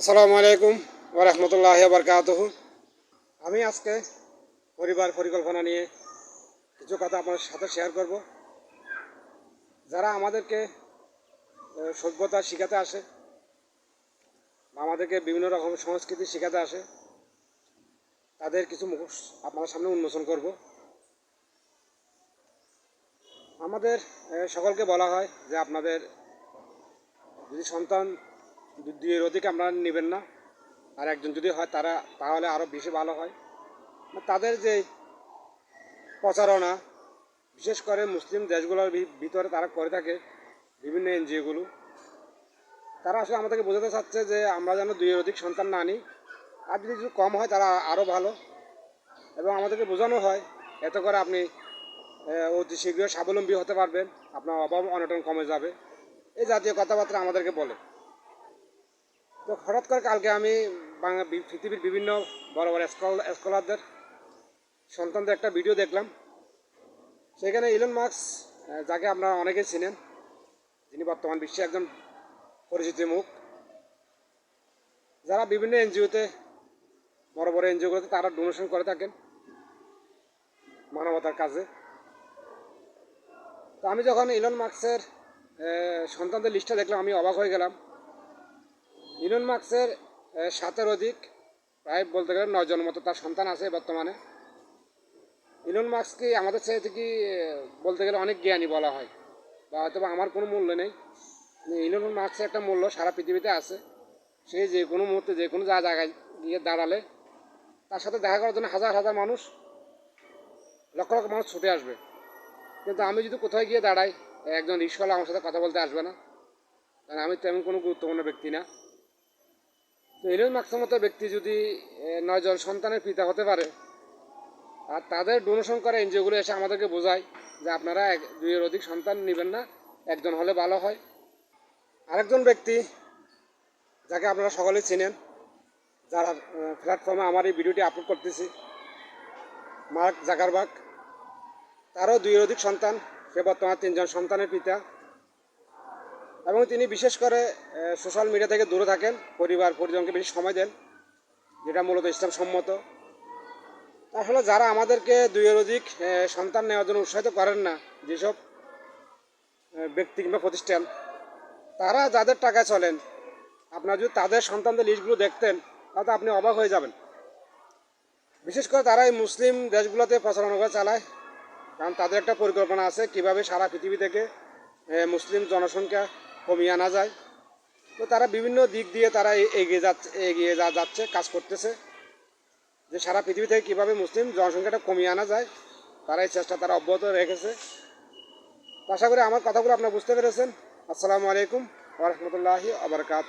আসসালামু আলাইকুম ওরহমতুল্লাহ বরকাত আমি আজকে পরিবার পরিকল্পনা নিয়ে কিছু কথা আপনার সাথে শেয়ার করব। যারা আমাদেরকে সভ্যতা শেখাতে আসে আমাদেরকে বিভিন্ন রকম সংস্কৃতি শেখাতে আসে, তাদের কিছু মুখোশ আপনার সামনে উন্মোচন করব। আমাদের সকলকে বলা হয় যে আপনাদের যদি সন্তান দুইয়ের অধিক আমরা নেবেন না। আর একজন যদি হয় তারা, তাহলে আরও বেশি ভালো হয়। মানে তাদের যে প্রচারণা, বিশেষ করে মুসলিম দেশগুলোর ভিতরে তারা করে থাকে বিভিন্ন এনজিওগুলো। তারা আসলে আমাদেরকে বোঝাতে চাচ্ছে যে আমরা যেন দুইয়ের অধিক সন্তান না নিই আর যদি কিছু কম হয় তারা আরও ভালো। এবং আমাদেরকে বোঝানো হয়, এত করে আপনি অতি শীঘ্রই স্বাবলম্বী হতে পারবেন। আপনার অভাব অনটন কমে যাবে। এই জাতীয় কথাবার্তা আমাদেরকে বলে। তো হঠাৎ করে কালকে আমি পৃথিবীর বিভিন্ন বড় বড় স্কল- স্কলারদের সন্তানদের একটা ভিডিও দেখলাম। সেখানে ইলন মার্কস যাকে আপনারা অনেকেই চিনেন, যিনি বর্তমান বিশ্বে একজন পরিচিত মুখ, যারা বিভিন্ন এনজিওতে বড় বড় এনজিওগুলোতে তারা ডোনেশন করে থাকেন মানবতার কাজে। তো আমি যখন ইলন মার্কসের সন্তানদের লিস্টটা দেখলাম, আমি অবাক হয়ে গেলাম। ইলন মার্কসের সাতের অধিক প্রায় বলতে গেলে নয়জন মতো তার সন্তান আছে বর্তমানে। ইলন মার্কসকে আমাদের চাইতে কি আহ, বলতে গেলে অনেক জ্ঞানী বলা হয় বা হয়তো আমার কোনো মূল্য নেই। কিন্তু ইলন মার্কসের একটা মূল্য সারা পৃথিবীতে আছে। সে যে কোনো মুহূর্তে যে কোনো যা জায়গায় গিয়ে দাঁড়ালে তার সাথে দেখা করার জন্য হাজার হাজার মানুষ লক্ষ লক্ষ মানুষ ছুটে আসবে। কিন্তু আমি যদি কোথায় গিয়ে দাঁড়াই একজন রিক্সাওয়ালা আমার সাথে কথা বলতে আসবে না। কারণ আমি তেমন কোনো গুরুত্বপূর্ণ ব্যক্তি না। তো ইলন মার্কসের মতো ব্যক্তি যদি নয়জন সন্তানের পিতা হতে পারে, আর তাদের ডোনেশন করে এনজিওগুলো এসে আমাদেরকে বোঝায় যে আপনারা এক, দুইয়ের অধিক সন্তান নেবেন না, একজন হলে ভালো হয়। আরেকজন ব্যক্তি যাকে আপনারা সকলেই চিনেন, যারা প্ল্যাটফর্মে আমার এই ভিডিওটি আপলোড করতেছি, মার্ক জাকারবাগ তারও দুইয়ের অধিক সন্তান, সে বর্তমানে তিনজন সন্তানের পিতা। এবং তিনি বিশেষ করে সোশ্যাল মিডিয়া থেকে দূরে থাকেন, পরিবার, পরিজনকে বেশি সময় দেন, যেটা মূলত ইসলাম সম্মত। আসলে যারা আমাদেরকে দুইয়ের অধিক সন্তান নেওয়ার জন্য উৎসাহিত করেন না, যেসব ব্যক্তি কিংবা প্রতিষ্ঠান, তারা যাদের টাকায় চলেন, আপনার যদি তাদের সন্তানদের লিস্টগুলো দেখতেন, তাহলে আপনি অবাক হয়ে যাবেন। বিশেষ করে তারা এই মুসলিম দেশগুলোতে প্রচারণা করে চালায়, কারণ তাদের একটা পরিকল্পনা আছে, কীভাবে সারা পৃথিবী থেকে মুসলিম জনসংখ্যা কমিয়ে আনা যায়। তো তারা বিভিন্ন দিক দিয়ে তারা এগিয়ে যাচ্ছে, এগিয়ে যা যাচ্ছে, কাজ করতেছে। যে সারা পৃথিবী থেকে কীভাবে মুসলিম জনসংখ্যাটা কমিয়ে আনা যায় তারা এই চেষ্টা তারা অব্যাহত রেখেছে। আশা করি আমার কথাগুলো আপনারা বুঝতে পেরেছেন। আসসালামু আলাইকুম ওরহমতুল্লাহি আবরকাত